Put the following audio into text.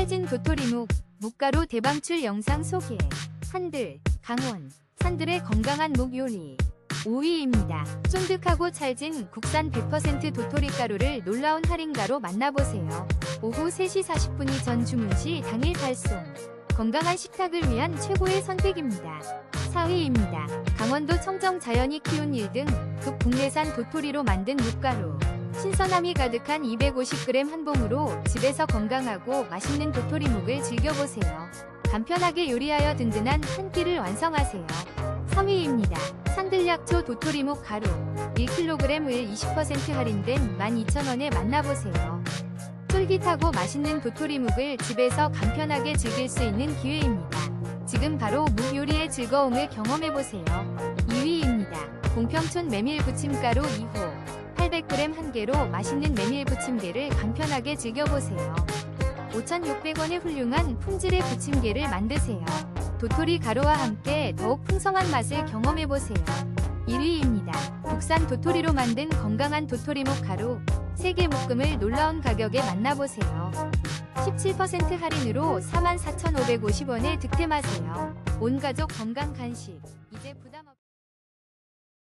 찰진 도토리묵, 묵가루 대방출 영상 소개. 한들, 강원, 산들의 건강한 묵 요리. 5위입니다. 쫀득하고 찰진 국산 100% 도토리 가루를 놀라운 할인가로 만나보세요. 오후 3시 40분이 전 주문 시 당일 발송. 건강한 식탁을 위한 최고의 선택입니다. 4위입니다. 강원도 청정 자연이 키운 1등 극 국내산 도토리로 만든 묵가루. 신선함이 가득한 250g 한 봉으로 집에서 건강하고 맛있는 도토리묵을 즐겨보세요. 간편하게 요리하여 든든한 한 끼를 완성하세요. 3위입니다. 산들약초 도토리묵 가루 1kg을 20% 할인된 12,000원에 만나보세요. 쫄깃하고 맛있는 도토리묵을 집에서 간편하게 즐길 수 있는 기회입니다. 지금 바로 묵 요리의 즐거움을 경험해보세요. 2위입니다. 공평촌 메밀 부침가루 2호 800g 한 개로 맛있는 메밀 부침개를 간편하게 즐겨보세요. 5,600원의 훌륭한 품질의 부침개를 만드세요. 도토리 가루와 함께 더욱 풍성한 맛을 경험해보세요. 1위입니다. 국산 도토리로 만든 건강한 도토리묵 가루 3개 묶음을 놀라운 가격에 만나보세요. 17% 할인으로 44,550원에 득템하세요. 온 가족 건강 간식. 이제 부담 없이